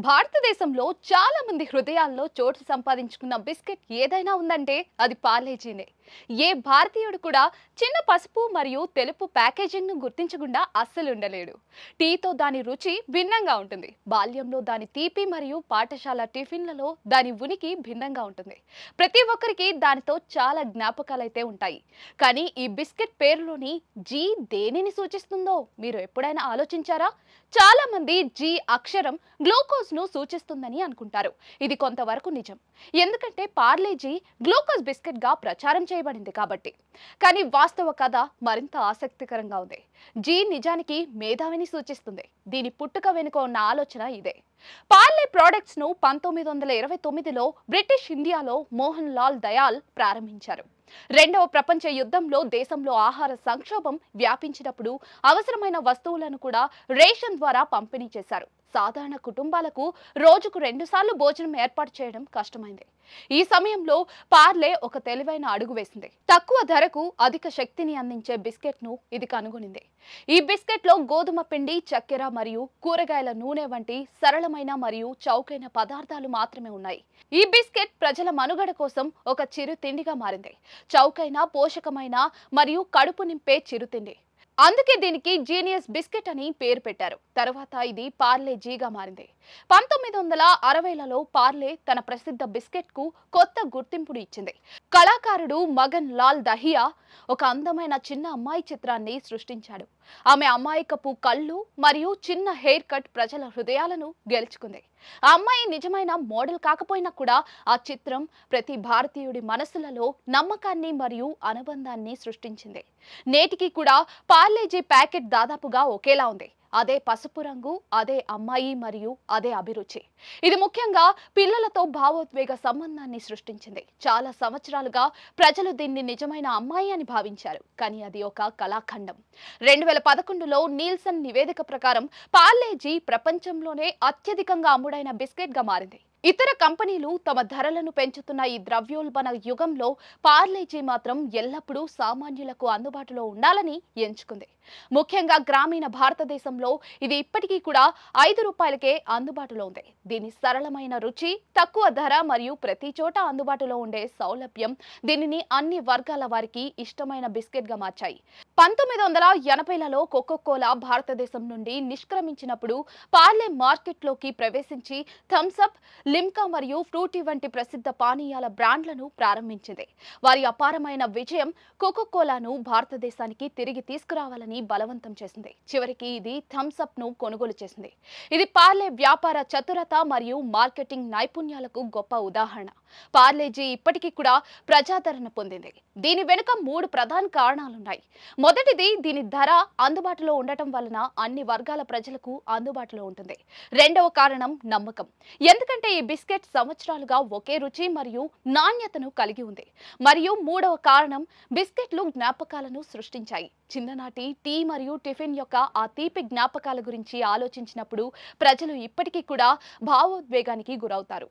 భారతదేశంలో చాలా మంది హృదయాల్లో చోటు సంపాదించుకున్న బిస్కెట్ ఏదైనా ఉందంటే అది పార్లేజీనే ఏ భారతీయుడు కూడా చిన్న పసుపు మరియు తెలుపు ప్యాకేజింగ్ను గుర్తించకుండా అస్సలు ఉండలేడు. టీతో దాని రుచి భిన్నంగా ఉంటుంది. బాల్యంలో దాని తీపి మరియు పాఠశాల టిఫిన్లలో దాని ఉనికి భిన్నంగా ఉంటుంది. ప్రతి ఒక్కరికి దానితో చాలా జ్ఞాపకాలైతే ఉంటాయి. కానీ ఈ బిస్కెట్ పేరులోని జీ దేనిని సూచిస్తుందో మీరు ఎప్పుడైనా ఆలోచించారా? చాలా మంది జీ అక్షరం గ్లూకోజ్ను సూచిస్తుందని అనుకుంటారు. ఇది కొంతవరకు నిజం. ఎందుకంటే పార్లేజీ గ్లూకోజ్ బిస్కెట్గా ప్రచారం చేయబడింది కాబట్టి. కానీ వాస్తవ కథ మరింత ఆసక్తికరంగా ఉంది. జీ నిజానికి మేధావిని సూచిస్తుంది. దీని పుట్టుక వెనుక ఉన్న ఆలోచన ఇదే. పార్లే ప్రోడక్ట్స్ను పంతొమ్మిది వందల ఇరవై తొమ్మిదిలో బ్రిటిష్ ఇండియాలో మోహన్ లాల్ దయాల్ ప్రారంభించారు. రెండవ ప్రపంచ యుద్ధంలో దేశంలో ఆహార సంక్షోభం వ్యాపించినప్పుడు అవసరమైన వస్తువులను కూడా రేషన్ ద్వారా పంపిణీ చేశారు. సాధారణ కుటుంబాలకు రోజుకు రెండుసార్లు భోజనం ఏర్పాటు చేయడం కష్టమైంది. ఈ సమయంలో పార్లే ఒక తెలివైన అడుగు వేసింది. తక్కువ ధరకు అధిక శక్తిని అందించే బిస్కెట్ను ఇది కనుగొనింది. ఈ బిస్కెట్లో గోధుమ పిండి చక్కెర మరియు కూరగాయల నూనె వంటి సరళమైన మరియు చౌకైన పదార్థాలు మాత్రమే ఉన్నాయి. ఈ బిస్కెట్ ప్రజల మనుగడ కోసం ఒక చిరు తిండిగా మారింది. చౌకైన పోషకమైన మరియు కడుపు నింపే చిరుతిండి. అందుకే దీనికి జీనియస్ బిస్కెట్ అని పేరు పెట్టారు. తర్వాత ఇది పార్లే జీగా మారింది. పంతొమ్మిది వందల అరవైలలో పార్లే తన ప్రసిద్ధ బిస్కెట్కు కొత్త గుర్తింపును ఇచ్చింది. కళాకారుడు మగన్ లాల్ దహియా ఒక అందమైన చిన్న అమ్మాయి చిత్రాన్ని సృష్టించాడు. ఆమె అమాయకపు కళ్ళు మరియు చిన్న హెయిర్ కట్ ప్రజల హృదయాలను గెలుచుకుంది. ఆ అమ్మాయి నిజమైన మోడల్ కాకపోయినా కూడా ఆ చిత్రం ప్రతి భారతీయుడి మనసులలో నమ్మకాన్ని మరియు అనుబంధాన్ని సృష్టించింది. నేటికి కూడా పార్లేజీ ప్యాకెట్ దాదాపుగా ఒకేలా ఉంది. అదే పసుపు రంగు అదే అమ్మాయి మరియు అదే అభిరుచి. ఇది ముఖ్యంగా పిల్లలతో భావోద్వేగ సంబంధాన్ని సృష్టించింది. చాలా సంవత్సరాలుగా ప్రజలు దీన్ని నిజమైన అమ్మాయి అని భావించారు. కానీ అది ఒక కళాఖండం. రెండు వేల పదకొండులో నీల్సన్ నివేదిక ప్రకారం పార్లేజీ ప్రపంచంలోనే అత్యధికంగా అమ్ముడైన బిస్కెట్గా మారింది. ఇతర కంపెనీలు తమ ధరలను పెంచుతున్న ఈ ద్రవ్యోల్బణ యుగంలో పార్లేజీ మాత్రం ఎల్లప్పుడూ సామాన్యులకు అందుబాటులో ఉండాలని ఎంచుకుంది. ముఖ్యంగా గ్రామీణ భారతదేశంలో ఇది ఇప్పటికీ కూడా ఐదు రూపాయలకే అందుబాటులో ఉంది. దీని సరళమైన రుచి తక్కువ ధర మరియు ప్రతి చోట అందుబాటులో ఉండే సౌలభ్యం దీనిని అన్ని వర్గాల వారికి ఇష్టమైన బిస్కెట్గా మార్చాయి. పంతొమ్మిది వందల ఎనభైలలో కోకోకోలా భారతదేశం నుండి నిష్క్రమించినప్పుడు పార్లే మార్కెట్లోకి ప్రవేశించి థమ్సప్ లిమ్కా మరియు ఫ్రూటీ వంటి ప్రసిద్ధ పానీయాల బ్రాండ్లను ప్రారంభించింది. వారి అపారమైన విజయం కోకోకోలాను భారతదేశానికి తిరిగి తీసుకురావాలని బలవంతం చేసింది. చివరికి ఇది థమ్స్అప్ను కొనుగోలు చేసింది. ఇది పార్లే వ్యాపార చతురత మరియు మార్కెటింగ్ నైపుణ్యాలకు గొప్ప ఉదాహరణ. పార్లేజీ ఇప్పటికీ కూడా ప్రజాదరణ పొందింది. దీని వెనుక మూడు ప్రధాన కారణాలున్నాయి. మొదటిది దీని ధర అందుబాటులో ఉండటం వలన అన్ని వర్గాల ప్రజలకు అందుబాటులో ఉంటుంది. రెండవ కారణం నమ్మకం. ఎందుకంటే ఈ బిస్కెట్ సంవత్సరాలుగా ఒకే రుచి మరియు నాణ్యతను కలిగి ఉంది. మరియు మూడవ కారణం బిస్కెట్లు జ్ఞాపకాలను సృష్టించాయి. చిన్ననాటి టీ మరియు టిఫిన్ యొక్క ఆ తీపి జ్ఞాపకాల గురించి ఆలోచించినప్పుడు ప్రజలు ఇప్పటికీ కూడా భావోద్వేగానికి గురవుతారు.